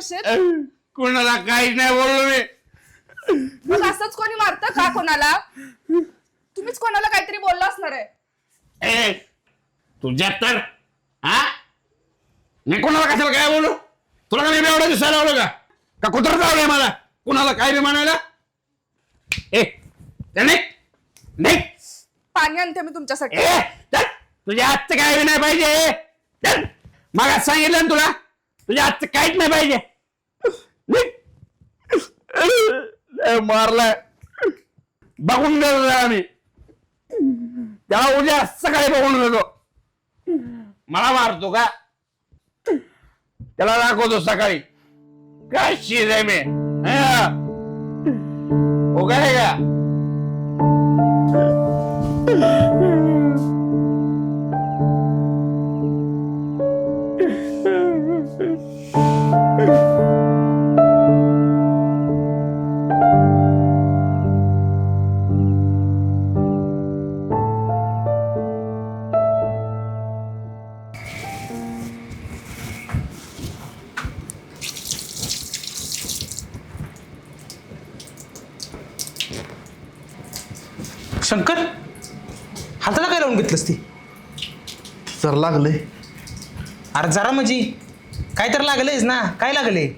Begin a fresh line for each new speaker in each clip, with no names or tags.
का दारूच्या नशेत
कोणाला काहीच नाही बोललो मी.
मग असंच कोणी मारतं का कोणाला? तुम्हीच कोणाला काहीतरी बोलला असणार आहे.
ए तुझ्यात तर हा? मी कोणाला कशाला काय बोलू? तुला का मी एवढं दिसायला लावलं का? का कुत्र लावलंय मला? कुणाला काय बी म्हणायला? ए. निघ.
पाणी आणते मी तुमच्यासाठी.
तुझ्या हातचं काय बी नाही पाहिजे. चल. मगाच सांगितलं ना तुला? तुझ्या हातचं काहीच नाही पाहिजे. मारलाय. बघून गेलो आम्ही. त्या उद्या सकाळी बघून गेलो. मला मारतो का? त्याला दाखवतो सकाळी. काय शिर आहे मी? हो. काय का?
शंकर? हाताला काय लावून घेतलंस ती?
जर लागले
अरे जरा म्हणजे? काय तर लागलंयस ना? काय लागले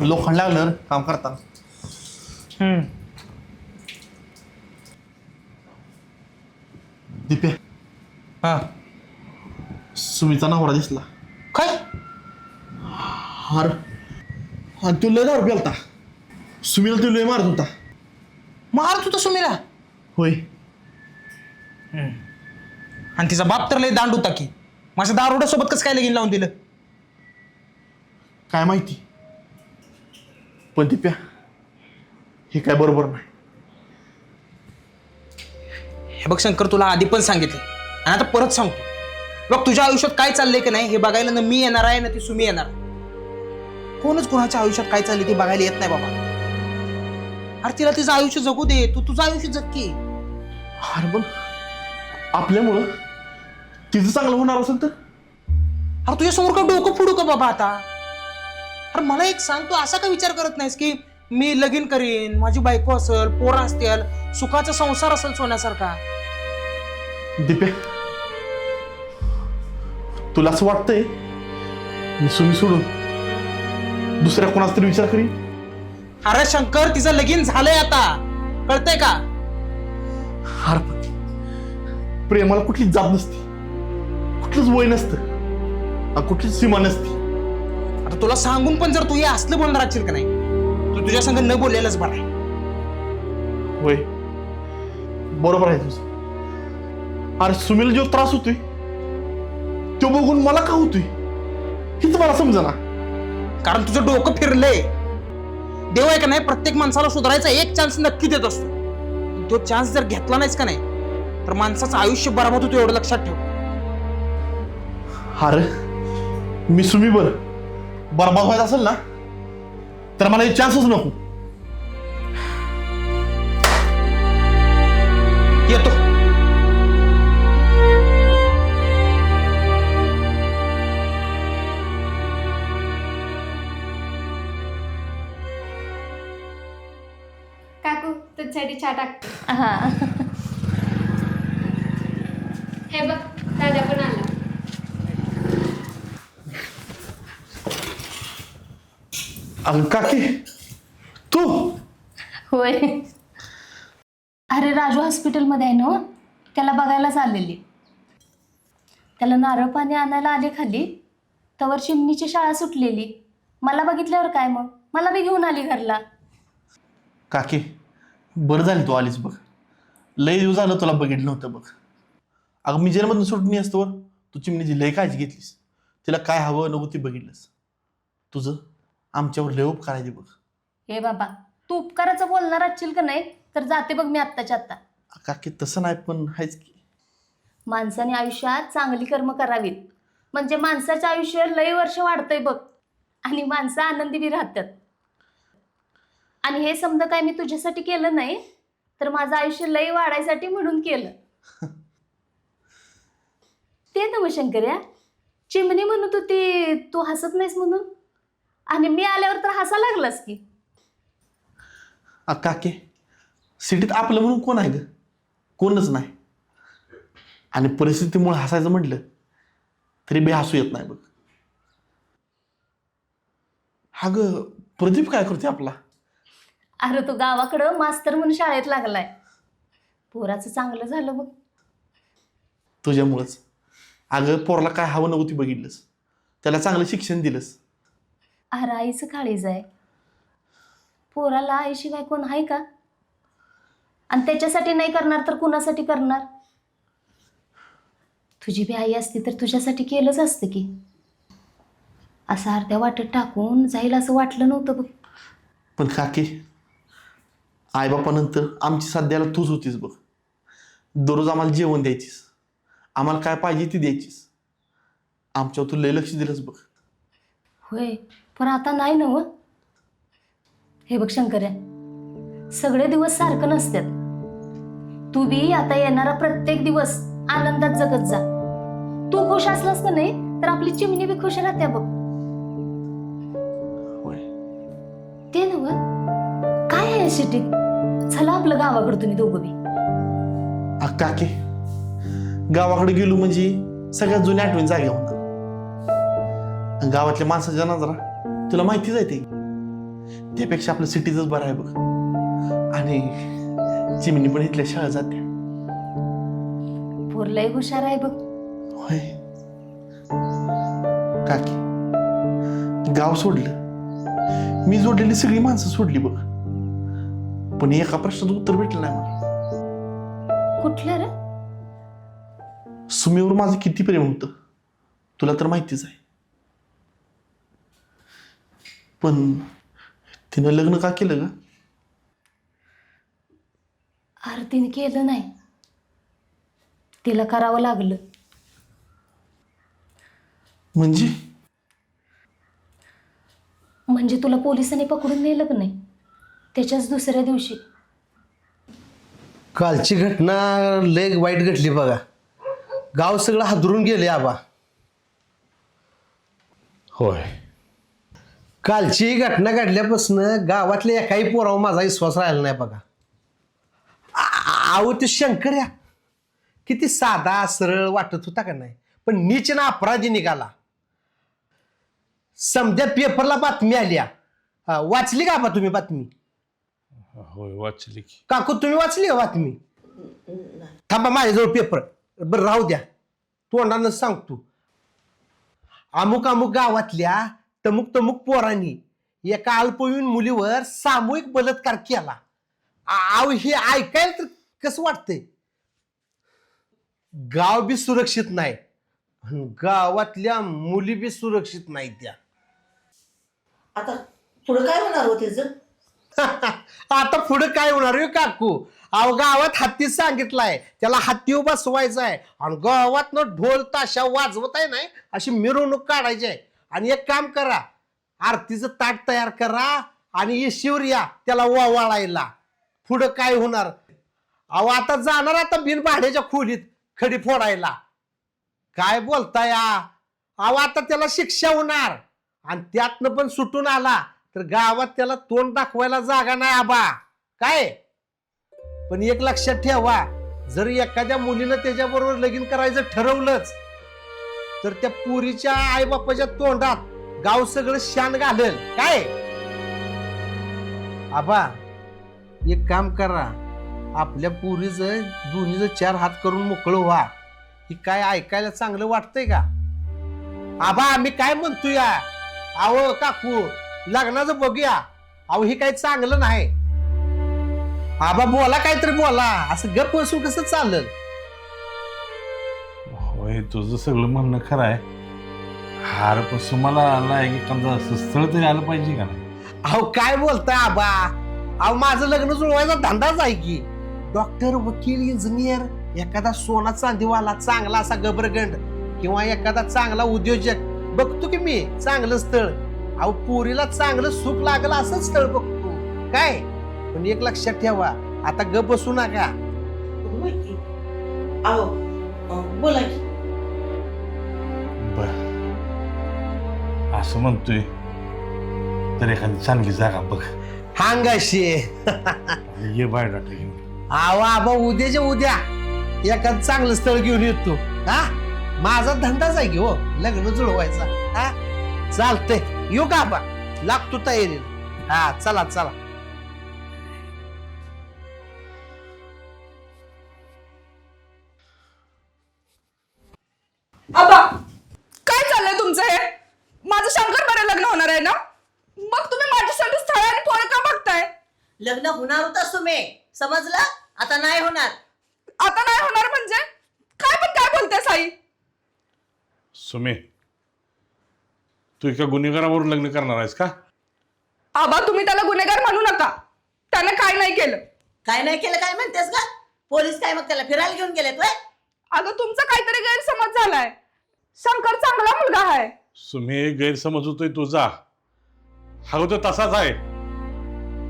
लोखंड लागलं रे काम करताना. दिप्या.
हा.
सुमीचा नवरा दिसला.
काय?
हार. आणि तू लय दारू प्यालता. सुमीला तू लय मारत होता.
मार तू सुमीला?
होय.
आणि तिचा बाप तर लय दांड होता की. माझ्या दारोड्या सोबत कसं काय लगीन लावून दिलं?
काय माहिती? पण दिप्या हे काय बरोबर नाही.
हे बघ शंकर तुला आधी पण सांगितलं. आणि आता परत सांगतो. बघ तुझ्या आयुष्यात काय चाललंय की नाही हे बघायला ना मी येणार आहे ना ती सुमी येणार. कोणच कोणाच्या आयुष्यात काय चाललंय ते बघायला येत नाही बाबा. अरे तिला तिचं आयुष्य जगू दे तू तुझं आयुष्य जग की.
अरे पण आपल्यामुळं तिचं चांगलं होणार असेल तर?
अरे तुझ्या समोर का डोकं फोडू का बाबा आता? अरे मला एक सांग तू असा का विचार करत नाहीस की मी लगीन करीन माझी बायको असेल पोरं असतील सुखाचा संसार असेल सोन्यासारखा?
दिप्या तुला असं वाटतंय मी सुमी सोडून दुसऱ्या कोणाचा तरी विचार करीन?
अरे शंकर तिचं लगीन झालंय आता. कळतंय का?
हार पण. प्रेमाला कुठलीच जात नसती. कुठलंच वय नसतं. कुठलीच सीमा नसती.
आता तुला सांगून पण जर तू हे असलं बोलणार असेल का नाही तू तुझ्या संग न बोललेलंच बरं आहे.
होय बरोबर आहे तुझं. अरे सुमीला जो त्रास होतोय तो बघून मला का होतोय? हेच मला समजा
कारण तुझं डोकं फिरलंय. देव आहे का नाही प्रत्येक माणसाला सुधारायचा एक चान्स नक्की देत असतो. तो चान्स जर घेतला नाहीस का नाही तर माणसाचं आयुष्य बराबर होतो एवढं लक्षात ठेव.
अरे मी सुमी बर. बरबाद व्हायचं असेल ना तर मला हे चान्सच नको.
येतो.
काकू तुझ्यासाठी चहा टाक.
हा.
हे बघ दादा पण आला.
अगं काकी तू?
होय. अरे राजू हॉस्पिटलमध्ये आहे ना हो? त्याला बघायलाच आलेली. त्याला नारळ पाणी आणायला आले खाली. तवर चिमणीची शाळा सुटलेली. मला बघितल्यावर काय मग? मला बी घेऊन आली घरला.
काकी बरं झाली तू आलीस बघ. लय दिवस झालं तुला बघितलं नव्हतं बघ. अगं मी जेलमधून सुटणी असतो तू चिमणीची लय काळजी घेतलीस. तिला काय हवं नको ती बघितलंस. तुझं आमच्यावर लय उपकार आहे ते बघ.
हे बाबा तू उपकाराचं बोलणार असशील का नाही? तर जाते बघ मी आत्ताच्या आत्ता.
काकी तसं नाही पण आहेच की.
माणसाने आयुष्यात चांगली कर्म करावीत. म्हणजे माणसाचं आयुष्य लय वर्ष वाढतंय बघ. आणि माणसं आनंदी बी राहतात. आणि हे समजा काय मी तुझ्यासाठी केलं नाही तर माझं आयुष्य लय वाढायसाठी म्हणून केलं. ते ते हो शंकर शंकर्या चिमणी म्हणत होती तू हसत नाहीस म्हणून? आणि मी आल्यावर तर हसा लागलास की.
आ, काके सिटीत आपलं म्हणून कोण आहे ग? कोणच नाही. आणि परिस्थितीमुळे हसायचं म्हटलं तरी बे हसू येत नाही बघ. हा ग प्रदीप काय करते आपला?
अरे तो गावाकडं मास्तर म्हणून शाळेत लागलाय. पोराचं चांगलं झालं बघ.
तुझ्यामुळंच. अगं पोरला काय हवं नव्हती बघितलंस. त्याला चांगलं शिक्षण दिलंस.
अरे आईचं काळीज आहे. पोराला आईशिवाय कोण आहे का? आणि त्याच्यासाठी नाही करणार तर कुणासाठी करणार? तुझी बी आई असती तर तुझ्यासाठी केलंच असतं की. असं अर्ध्या वाटत टाकून जाईल असं वाटलं नव्हतं बघ.
पण काके आईबापानंतर आमची सध्याला तूच होतीस बघ. दररोज आम्हाला जेवण द्यायचीस. आम्हाला काय पाहिजे ती द्यायचीस. आमच्यावर तू लय लक्ष दिलंस बघ.
होय पण आता नाही ना हो हे बघ शंकर्या सगळे दिवस सारखं नसतात तू बी आता येणारा प्रत्येक दिवस आनंदात जगत जा. तू खुश असलास का नाही तर आपली चिमणी बी खुश राहत्या बघ.
होय.
ते नव काय आहे शिटीत चला आपलं गावाकडं तुम्ही दोघं बी.
आ, काके. गावाकडे गेलो म्हणजे सगळ्यात जुन्या आठवणी जाग्या होणार आणि गावातल्या माणसाच्या नजरा तुला माहितीच आहे ते. त्यापेक्षा आपलं सिटीतच बरं आहे बघ. आणि चिमणी पण इथल्या शाळा जाते.
पोरलंय हुशार आहे बघ.
होय. काकी गाव सोडलं. मी जोडलेली सगळी माणसं सोडली बघ. पण एका प्रश्नाचं उत्तर भेटलं नाही मला.
कुठल्या रे?
सुमीवर माझं किती प्रेम होतं? तुला तर माहितीच आहे. पण तिनं लग्न का केलं ग?
आरतीने केलं नाही. तिला करावं लागलं.
म्हणजे?
म्हणजे तुला पोलिसांनी पकडून नेलं का नाही? त्याच्याच दुसऱ्या दिवशी.
कालची घटना लय वाईट घडली बघा. गाव सगळं हादरून गेले आबा.
होय.
कालची ही घटना घडल्यापासून गावातल्या एकाही पोरावर माझा विश्वास राहिला नाही बघा. आ- अहो ते शंकर्या किती साधा सरळ वाटत होता का नाही? पण नीच ना अपराधी निघाला. समजा पेपरला बातमी आल्या हा, वाचली का बा तुम्ही बातमी?
होय वाचली की.
काकू तुम्ही वाचली का बातमी? थांबा माझ्याजवळ पेपर बरं राहू द्या. तोंडानं सांगतो अमुक अमुक गावातल्या तमुक तमुक पोरांनी एका अल्पवयीन मुलीवर सामूहिक बलात्कार केला. आ- अहो हे ऐकायला तर कसं वाटतंय? गाव बी सुरक्षित नाही अन गावातल्या मुली बी सुरक्षित नाही त्या.
आता पुढं काय होणार हो त्याचं?
आता पुढे काय होणार आहे काकू? अहो गावात हत्ती सांगितलाय त्याला हत्ती बसवायचा आहे आणि गावात ढोल ताशा वाजवत आहे नाही अशी मिरवणूक काढायची आहे. आणि एक काम करा आरतीचं ताट तयार करा आणि येशीवर या त्याला वाळायला. पुढं काय होणार? अहो आता जाणार आता बिन भाड्याच्या खोलीत खडी फोडायला. काय बोलताय अहो आता त्याला शिक्षा होणार. आणि त्यातनं पण सुटून आला. तर गावात त्याला तोंड दाखवायला जागा नाही आबा. काय? पण एक लक्षात ठेवा जर एखाद्या मुलीनं त्याच्याबरोबर लगीन करायचं ठरवलंच तर त्या पुरीच्या आईबापाच्या तोंडात गाव सगळं शान घालेल. काय? आबा एक काम करा. आपल्या पुरीचं दोन्हीचं चार हात करून मोकळं व्हा. ही काय ऐकायला चांगलं वाटतंय का? आबा आम्ही काय म्हणतोय अहो काकू. लग्नाचं बघूया. अहो हे काही चांगलं नाही. आबा बोला काहीतरी बोला. असं गप बसून कसं चाललं?
होय तुझं सगळं म्हणणं खरं आहे. हार पण सुमाला आला आहे की समजा असं स्थळ तरी आलं पाहिजे का नाही?
अहो काय बोलताय आबा? अहो माझं लग्न जुळवायचा धंदाच आहे की. डॉक्टर वकील इंजिनियर एखादा सोना चांदीवाला चांगला असा गबरगंड किंवा एखादा चांगला उद्योजक. बघतो की मी चांगलं स्थळ. अहो पोरीला चांगलं सुख लागलं असंच स्थळ बघतो. काय? पण एक लक्षात ठेवा आता ग बसू नका.
आहो बोला बर.
असं म्हणतोय तर एखादी चांगली जागा बघ.
हांगाशी.
ये बायोडाटा घेऊन.
आबा उद्याच्या उद्या एखादं चांगलं स्थळ घेऊन येतो. हा? माझा धंदाच आहे की हो लग्न जुळवायचा. हा? चालतंय. येऊ का आबा लागतो तयारीला. हा चला चला.
आबा काय चाललंय तुमचं हे? माझं शंकर बरं लग्न होणार आहे ना? मग तुम्ही माझ्यासाठी स्थळ आणि पोरं का बघताय?
लग्न होणार होतं तुम्ही. समजलं? आता नाही होणार.
आता नाही होणार म्हणजे? काय पण काय बोलते साई
सुमे तू एका गुन्हेगाराबरोबर लग्न करणार आहेस का?
आबा तुम्ही त्याला गुन्हेगार म्हणू नका. त्याने काय नाही केलं.
काय नाही केलं काय म्हणतेस का पोलीस काय मग त्याला फिरायला घेऊन गेलेत व्हय?
अगं तुमचा काहीतरी गैरसमज झालाय. शंकर चांगला मुलगा आहे.
सुमे गैरसमज होतोय तुझा. हा तो तसाच आहे.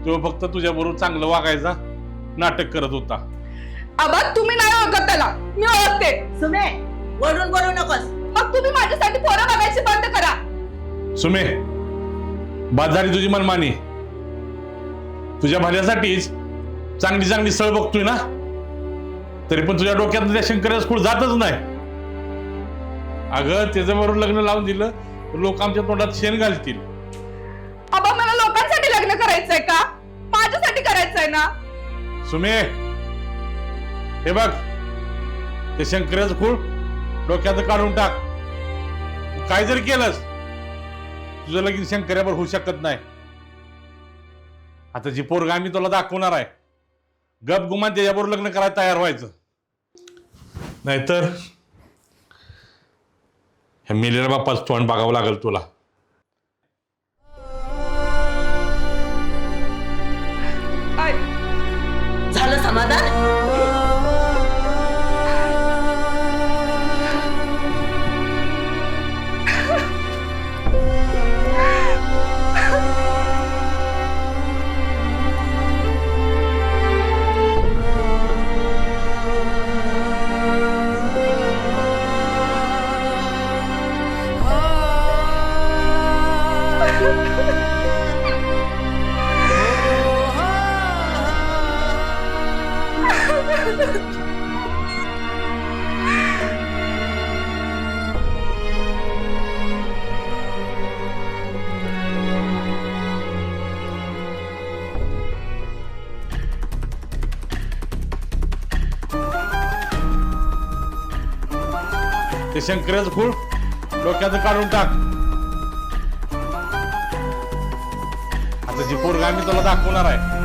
तो फक्त तुझ्याबरोबर चांगलं वागायचा नाटक करत होता.
आबा तुम्ही नाही ओळखत त्याला. मी ओळखते.
सुमे वळून बोलू नकोस.
मग तुम्ही माझ्यासाठी पोरं बघायची बंद करा.
सुमे बाजारी तुझी मनमानी. तुझ्या भल्यासाठीच चांगली चांगली स्थळ बघतोय ना? तरी पण तुझ्या डोक्यात त्या शंकराचं खूळ जातच नाही. अगं त्याच्याबरोबर लग्न लावून दिलं तर लोक आमच्या तोंडात शेण घालतील.
आबा मला लोकांसाठी लग्न करायचंय का? माझ्यासाठी करायचंय ना?
सुमे हे बघ ते शंकराचं खूळ डोक्यात काढून टाक. काय जरी केलंस तुझं लगीन शंकर्यावर होऊ शकत नाही. आता जी पोरगा आम्ही तुला दाखवणार आहे गप गुमान त्याच्याबरोबर लग्न करायला तयार व्हायचं. नाहीतर ह्या मेलेल्या बाप्पाच तोंड बघावं लागेल तुला. ते शंकराचं खूळ डोक्याचं काढून टाक. आता जी पोरगा आम्ही तुला दाखवणार आहे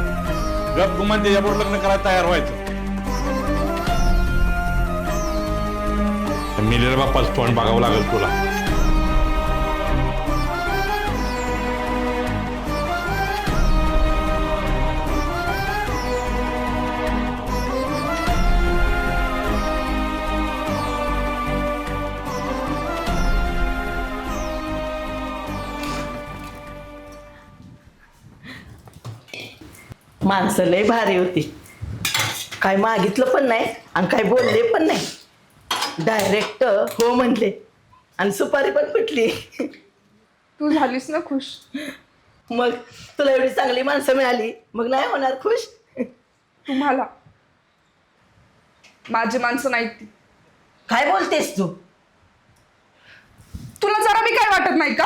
गप गुमान त्याच्याबरोबर लग्न करायला तयार व्हायचं. मेलेल्या बाप्पाच तोंड बघावं लागेल तुला.
माणसं लय भारी होती. काय मागितलं पण नाही आणि काय बोलले पण नाही. डायरेक्ट हो म्हणले आणि सुपारी पण फुटली.
तू झालीस ना खुश.
मग तुला एवढी चांगली माणसं मिळाली मग नाही होणार खुश?
तुम्हाला. माझी माणसं नाहीत ती.
काय बोलतेस तू?
तुला जरा बी काय वाटत नाही का?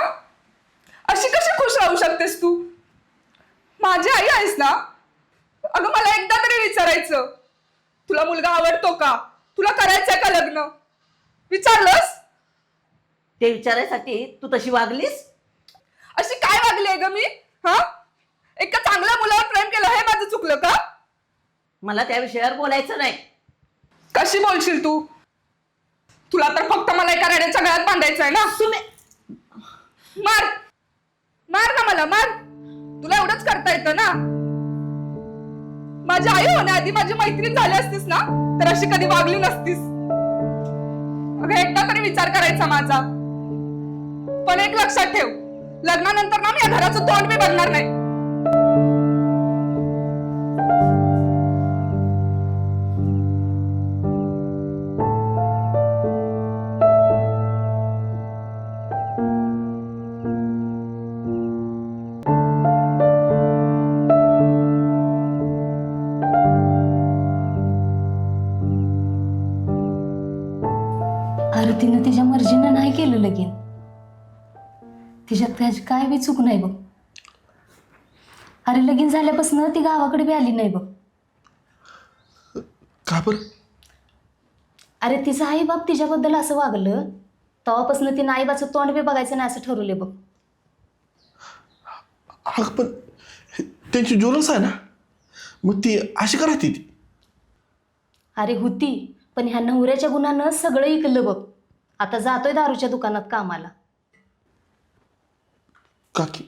अशी कशी खुश राहू शकतेस तू? माझी आई आहेस ना अगं मला एकदा तरी विचारायचं. तुला मुलगा आवडतो का? तुला करायचंय का लग्न? विचारलंस?
ते विचारायसाठी तू तशी वागलीस?
अशी काय वागली आहे ग मी? हा? एका चांगल्या मुलावर प्रेम केलं हे माझं चुकलं का?
मला त्या विषयावर बोलायचं नाही.
कशी बोलशील तू? तुला तर फक्त मला एका रेड्याच्या गळ्यात बांधायचं आहे ना?
सुमे
मार! मार ना मला मार! तुला एवढंच करता येतं ना? माझी आई होण्याआधी माझी मैत्रीण झाली असतीस ना तर अशी कधी वागली नसतीस. अगं एकदा तरी विचार करायचा माझा. पण एक लक्षात ठेव लग्नानंतर ना मी या घराचं तोंड बी बघणार नाही.
केलं लगीन? तिच्यात त्याची काय बी चूक नाही बघ. अरे लगीन झाल्यापासून ती गावाकडे बी आली नाही बघ.
का बरं?
अरे तिचं आई बाप तिच्याबद्दल असं वागलं तेव्हापासून तिनं आईबाचं तोंड बी बघायचं नाही असं ठरवले बघ.
अगं पण त्यांची ज्वेलर्स आहे ना? मग ती अशी का राहते ती?
अरे होती पण ह्या नवऱ्याच्या गुणानं सगळं ऐकलं बघ. आता जातोय दारूच्या दुकानात कामाला.
काकी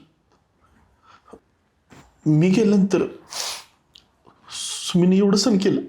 मी गेल्यानंतर सुमीने एवढं सण केलं.